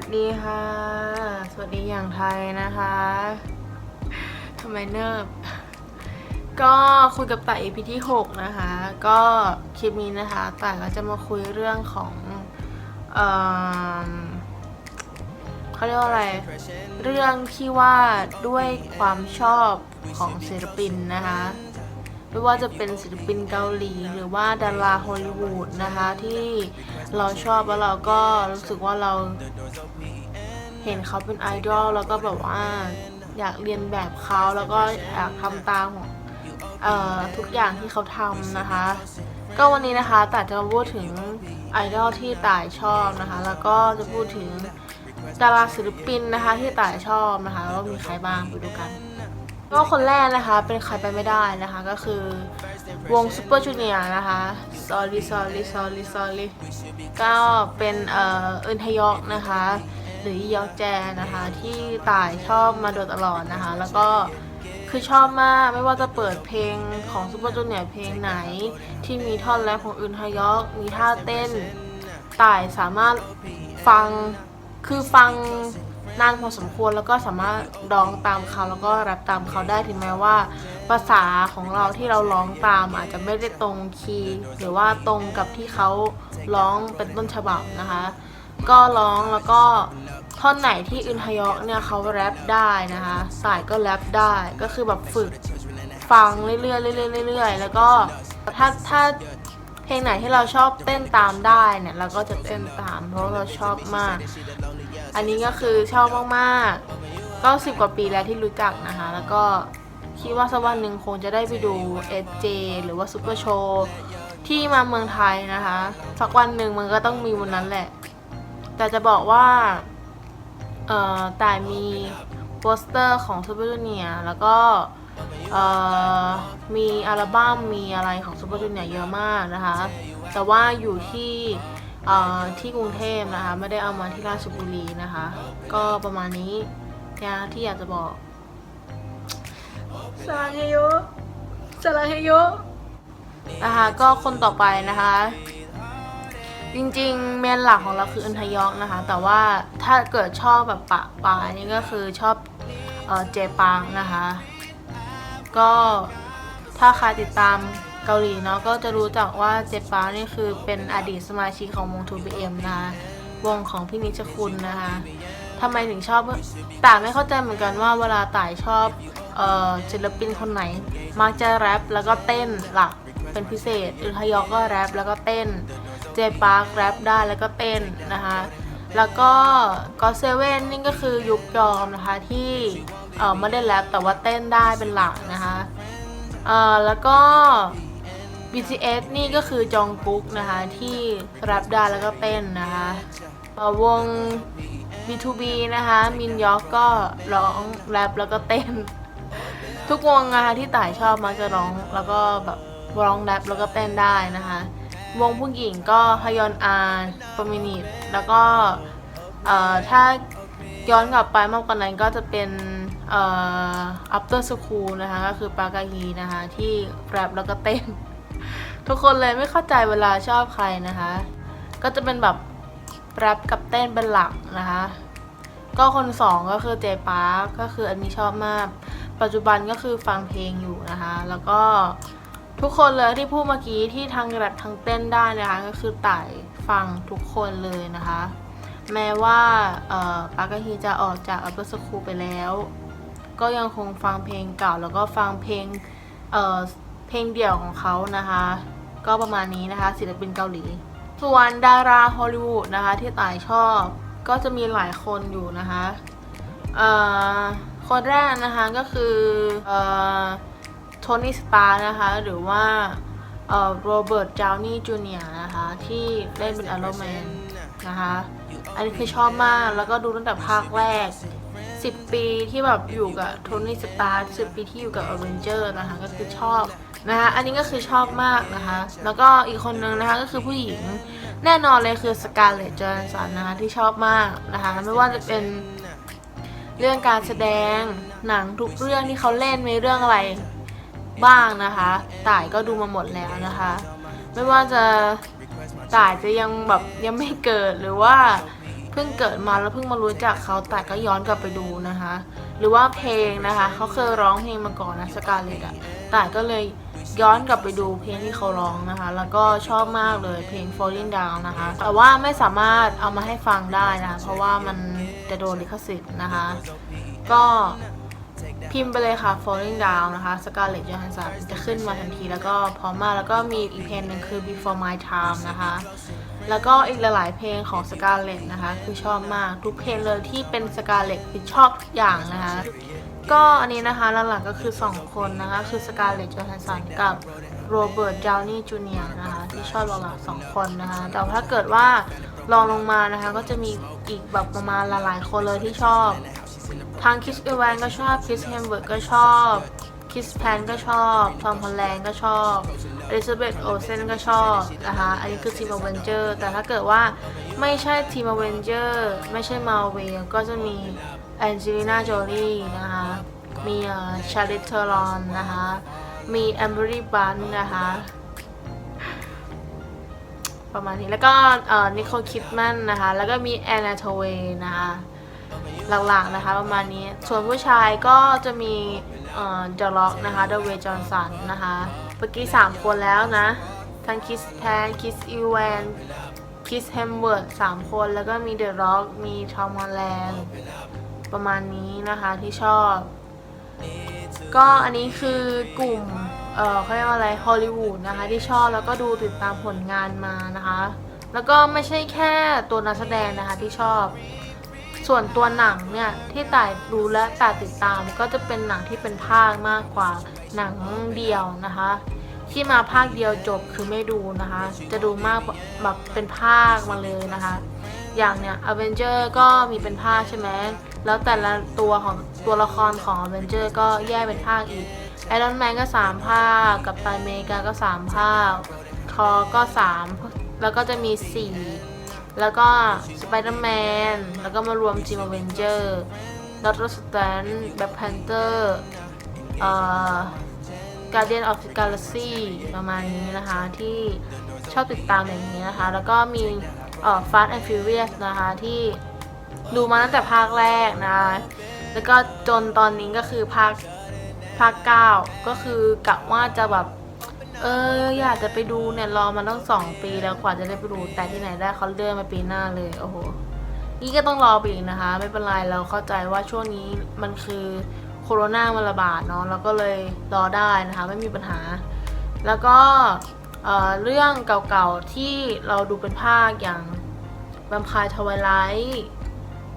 วัสดีค่ะ สวัสดีอย่างไทยนะคะทำไมเนิบ ก็คุยกับต่าย EP ที่ 6 นะคะ ก็คลิปนี้นะคะต่ายก็จะมาคุยเรื่องของ เอ่อเขาเรียกว่าอะไร เรื่องที่ว่าด้วยความชอบของศิลปินนะคะ ไม่ว่าจะเป็นศิลปินเกาหลีหรือว่าดาราฮอลลีวูดนะคะที่เราชอบแล้วเราก็รู้สึกว่าเราเห็นเขาเป็นไอดอลแล้วก็แบบว่าอยากเรียนแบบเขาแล้วก็อยากทำตามของทุกอย่างที่เขาทำนะคะ ก็วันนี้นะคะต่จะมาพูดถึงไอดอลที่ต่ายชอบนะคะ แล้วก็จะพูดถึงดาราศิลปินนะคะที่ต่ายชอบนะคะว่ามีใครบ้างไปดูกัน ก็คนแรกนะคะเป็นใครไปไม่ได้นะคะ ก็คือวงซูเปอร์จูเนียร์นะคะ sorry sorry sorry sorry ก็เป็นเอ่ออึนทยอกนะคะ หรือยอกแจนะคะที่ต่ายชอบมาโดยตลอดนะคะ แล้วก็คือชอบมากไม่ว่าจะเปิดเพลงของซูเปอร์จูเนียร์เพลงไหน ที่มีท่อนแรปของอึนทยอกมีท่าเต้น ต่ายสามารถฟังคือฟัง นานพอสมควรแล้วก็สามารถร้องตามเขาแล้วก็แรปตามเขาได้ถึงแม้ว่า ภาษาของเราที่เราร้องตามอาจจะไม่ได้ตรงคีย์หรือว่าตรงกับที่เขาร้องเป็นต้นฉบับนะคะ ก็ร้องแล้วก็ท่อนไหนที่อึนฮยอกเนี่ยเขาแรปได้นะคะ สายก็แรปได้ก็คือแบบฝึกฟังเรื่อยๆเรื่อยๆเรื่อยๆแล้วก็ถ้าถ้า เพลงไหนที่เราชอบเต้นตามได้เนี่ยเราก็จะเต้นตาม เพราะเราชอบมาก อันนี้ก็คือชอบมากๆก็สิบกว่าปีแล้วที่รู้จักนะคะ แล้วก็คิดว่าสักวันหนึ่งคงจะได้ไปดู SJ หรือว่าซูเปอร์โชว์ที่มาเมืองไทยนะคะ สักวันหนึ่งมันก็ต้องมีวันนั้นแหละ แต่จะบอกว่า เอ่อแต่มีโปสเตอร์ของซูเปอร์เนียแล้วก็ เอ่อมีอัลบั้มมีอะไรของซูเปอร์จูเนียร์เยอะมากนะคะ แต่ว่าอยู่ที่เอ่อที่กรุงเทพนะคะ ไม่ได้เอามาที่ราชบุรีนะคะ ก็ประมาณนี้นะที่อยากจะบอกสลาเฮโยสลาเฮโยนะคะก็คนต่อไปนะคะ จริงๆเมนหลักของเราคืออึนทยอกนะคะ แต่ว่าถ้าเกิดชอบแบบปะปายนี่ก็คือชอบเออเจปังนะคะ ก็ถ้าใครติดตามเกาหลีเนาะก็จะรู้จักว่าเจปังนี่คือเป็นอดีตสมาชิกของวง 2PM นะคะวงของพี่นิชคุณนะคะทำไมถึงชอบต่ายไม่เข้าใจเหมือนกันว่าเวลาต่ายชอบศิลปินคนไหน มักจะแรปแล้วก็เต้นหลักเป็นพิเศษอึนทยอกก็แรปแล้วก็เต้น เจปาร์คแรปได้แล้วก็เต้นนะคะ แล้วก็ก็เซเว่นนี่ก็คือยุคยอมนะคะที่ เออไม่ได้แรปแต่ว่าเต้นได้เป็นหลักนะคะเออแล้วก็ BTS นี่ก็คือจองกุ๊กนะคะที่แรปได้แล้วก็เต้นนะคะวง B2B นะคะมินยอกก็ร้องแรปแล้วก็เต้น ทุกวงนะคะที่ต่ายชอบมักจะร้องแล้วก็แบบร้องแรปแล้วก็เต้นได้นะคะวงผู้หญิงก็ฮยอนอาร์ปมินิตแล้วก็เออถ้าย้อนกลับไปมากกว่านั้นก็จะเป็น อ่อ after school นะคะก็คือปากาฮีนะคะที่แรปแล้วก็เต้น ทุกคนเลยไม่เข้าใจเวลาชอบใครนะคะ ก็จะเป็นแบบแรปกับเต้นเป็นหลักนะคะ ก็คนสองก็คือเจปาร์ก็คืออันนี้ชอบมาก ปัจจุบันก็คือฟังเพลงอยู่นะคะ แล้วก็ทุกคนเลยที่พูดเมื่อกี้ที่ทั้งแรปทั้งเต้นได้นะคะ ก็คือต่ายฟังทุกคนเลยนะคะ แม้ว่าปากาฮีจะออกจากอัปเปอร์สคูลไปแล้ว ก็ยังคงฟังเพลงเก่าแล้วก็ฟังเพลงเอ่อเพลงเดี่ยวของเขานะคะ ก็ประมาณนี้นะคะ ศิลปินเกาหลี ส่วนดาราฮอลลีวูดนะคะที่ต่ายชอบก็จะมีหลายคนอยู่นะคะเอ่อคนแรกนะคะก็คือเอ่อโทนี่สตาร์นะคะหรือว่าเอ่อโรเบิร์ตจาวนี่จูเนียร์นะคะที่เล่นเป็นไอรอนแมนนะคะ อันนี้คือชอบมากแล้วก็ดูตั้งแต่ภาคแรก 10 ปีที่แบบอยู่กับโทนี่สตาร์10 ปีที่อยู่กับอเวนเจอร์นะคะก็คือชอบนะคะอันนี้ก็คือชอบมากนะคะ แล้วก็อีกคนนึงนะคะก็คือผู้หญิงแน่นอนเลยคือสกาเลตจอห์นสันนะคะที่ชอบมากนะคะไม่ว่าจะเป็นเรื่องการแสดงหนังทุกเรื่องที่เขาเล่นมีเรื่องอะไรบ้างนะคะต่ายก็ดูมาหมดแล้วนะคะ ไม่ว่าจะต่ายจะยังแบบยังไม่เกิดหรือว่า พิ่งเกิดมาแล้วเพิ่งมารู้จักเขาแต่ก็ย้อนกลับไปดูนะคะ หรือว่าเพลงนะคะเขาเคยร้องเพลงมาก่อนนะสกาเลตอะแต่ก็เลยย้อนกลับไปดูเพลงที่เขาร้องนะคะ แล้วก็ชอบมากเลยเพลง Falling Down นะคะ แต่ว่าไม่สามารถเอามาให้ฟังได้นะ เพราะว่ามันจะโดนลิขสิทธิ์นะคะ ก็พิมพ์ไปเลยค่ะ Falling Down นะคะ Scarlett Johansson จะขึ้นมาทันทีแล้วก็พร้อมมากแล้วก็มีอีกเพลงหนึ่งคือ Before My Time นะคะ แล้วก็อีกหลายๆเพลงของ Scarlett นะคะคือชอบมากทุกเพลงเลยที่เป็น Scarlett คือชอบทุกอย่างนะคะก็อันนี้นะคะหลักๆก็คือ 2 คนนะคะคือ Scarlett Johansson กับ Robert Downey Jr. นะคะที่ชอบหลักๆสองคนนะคะแต่ถ้าเกิดว่าลองลงมานะคะก็จะมีอีกแบบประมาณหลายๆคนเลยที่ชอบ ทางคิสอีแวนก็ชอบคิสเฮมเบิร์กก็ชอบคิสแพนก็ชอบทอมพอลแลนก็ชอบ อลิซาเบธโอเซนก็ชอบนะคะ อันนี้คือทีมอเวนเจอร์แต่ถ้าเกิดว่าไม่ใช่ทีมอเวนเจอร์ไม่ใช่มาเวลก็จะมีแองเจลิน่าโจลี่นะคะ มีชาริเทอรอนนะคะ มีแอมเบอรี่บันนะคะ ประมาณนี้แล้วก็นิโคลคิดแมนนะคะ แล้วก็มีแอนนาโทเวนะคะหลักๆนะคะประมาณนี้ ส่วนผู้ชายก็จะมีเอ่อเดอะล็อกนะคะเดอะเวจอห์นสันนะคะ เมื่อกี้ 3 คนแล้วนะ ทั้งคิสแพนคิสอีแวนคิสแฮมเวิร์ดสามคนแล้วก็มีเดอะล็อกมีทอมฮอลแลนด์ประมาณนี้นะคะที่ชอบ ก็อันนี้คือกลุ่ม เออเขาเรียกว่าอะไรฮอลลีวูดนะคะ ที่ชอบแล้วก็ดูติดตามผลงานมานะคะ แล้วก็ไม่ใช่แค่ตัวนักแสดงนะคะที่ชอบ ส่วนตัวหนังเนี่ยที่ต่ายดูและต่ายติดตามก็จะเป็นหนังที่เป็นภาคมากกว่าหนังเดียวนะคะ ที่มาภาคเดียวจบคือไม่ดูนะคะ จะดูมากแบบเป็นภาคมาเลยนะคะ อย่างเนี่ย Avenger ก็มีเป็นภาคใช่ไหมแล้วแต่ละตัวของตัวละครของ Avenger ก็แยกเป็นภาคอีก Iron Man ก็ 3 ภาค กับตันเมกาก็ 3 ภาค ทอก็ 3 แล้วก็จะมี 4 แล้วก็สไปเดอร์แมนแล้วก็มารวมทีมอเวนเจอร์ดอกเตอร์สแตนแบ็คแพนเตอร์เอ่อ Guardian of the Galaxy ประมาณนี้นะคะ ที่ชอบติดตามอย่างนี้นะคะ แล้วก็มีเอ่อ Fast and Furious นะคะที่ดูมาตั้งแต่ภาคแรกนะ แล้วก็จนตอนนี้ก็คือภาคภาค9ก็คือกะว่าจะแบบ เออ อยากจะไปดูเนี่ยรอมาตั้งสองปีแล้วกว่าจะได้ไปดูแต่ที่ไหนได้เขาเลื่อนมาปีหน้าเลยโอ้โหนี่ก็ต้องรอไปอีกนะคะ ไม่เป็นไรเราเข้าใจว่าช่วงนี้มันคือโคโรนามันระบาดเนาะเราก็เลยรอได้นะคะไม่มีปัญหา แล้วก็เอ่อเรื่องเก่าๆที่เราดูเป็นภาคอย่าง Vampire Twilight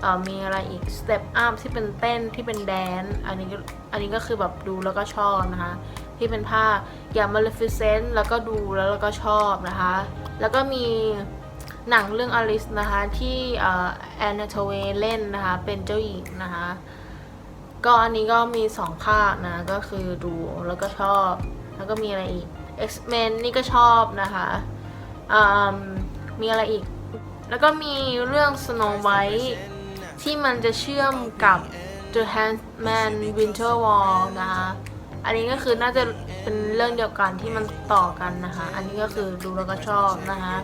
เอ่อมีอะไรอีก Step Up ที่เป็นเต้นที่เป็นแดนซ์อันนี้ก็อันนี้ก็คือแบบดูแล้วก็ชอบนะคะ ที่เป็นภาอย่าง Maleficent แล้วก็ดูแล้วแล้วก็ชอบนะคะ แล้วก็มีหนังเรื่อง Alice นะคะที่แอนนาโทเวเล่นนะคะ เป็นเจ้าหญิงนะคะ ก็อันนี้ก็มีสองภาคนะ ก็คือดูแล้วก็ชอบ แล้วก็มีอะไรอีก X-Men นี่ก็ชอบนะคะมมีอะไรอีก แล้วก็มีเรื่อง Snow White ที่มันจะเชื่อมกับ The Handman Winter War นะคะ อันนี้ก็คือน่าจะเป็นเรื่องเดียวกันที่มันต่อกันนะคะ อันนี้ก็คือดูแล้วก็ชอบนะคะ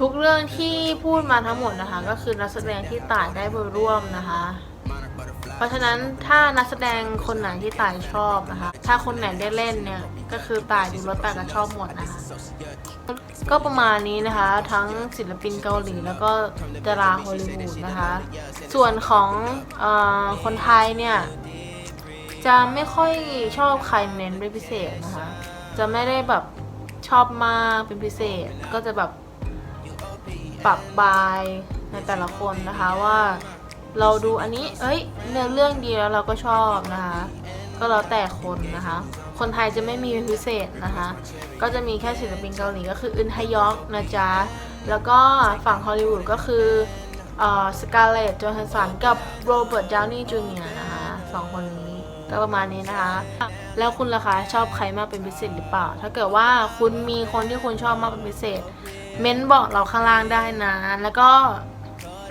ทุกเรื่องที่พูดมาทั้งหมดนะคะ ก็คือนักแสดงที่ต่ายได้ไปร่วมนะคะ เพราะฉะนั้นถ้านักแสดงคนไหนที่ต่ายชอบนะคะ ถ้าคนไหนได้เล่นเนี่ยก็คือต่ายดูแล้วต่ายก็ชอบหมดนะคะก็ประมาณนี้นะคะ ทั้งศิลปินเกาหลีแล้วก็ดาราฮอลลีวูดนะคะ ส่วนของอคนไทยเนี่ย จะไม่ค่อยชอบใครเน้นเป็นพิเศษนะคะ จะไม่ได้แบบชอบมากเป็นพิเศษ ก็จะแบบปรับบายในแต่ละคนนะคะว่าเราดูอันนี้ เอ้ย เนื้อเรื่องดีแล้วเราก็ชอบนะคะ ก็แล้วแต่คนนะคะ คนไทยจะไม่มีเป็นพิเศษนะคะ ก็จะมีแค่ศิลปินเกาหลีก็คืออึนฮยอกนะจ๊ะ แล้วก็ฝั่งฮอลลีวูดก็คือสกาเลตจอห์นสันกับโรเบิร์ตดาวนี่จูเนียร์นะคะสองคนนี้ ก็ประมาณนี้นะคะ แล้วคุณล่ะคะชอบใครมากเป็นพิเศษหรือเปล่า ถ้าเกิดว่าคุณมีคนที่คุณชอบมากเป็นพิเศษ เม้นบอกเราข้างล่างได้นะ แล้วก็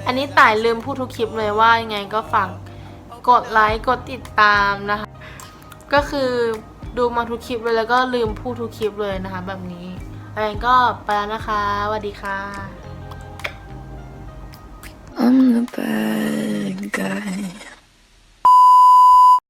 อันนี้ต่ายลืมพูดทุกคลิปเลยว่ายังไงก็ฝากกดไลค์กดติดตามนะคะ ก็คือดูมาทุกคลิปเลยแล้วก็ลืมพูดทุกคลิปเลยนะคะ แบบนี้อะไรก็ไปแล้วนะคะสวัสดีค่ะ I'm the bad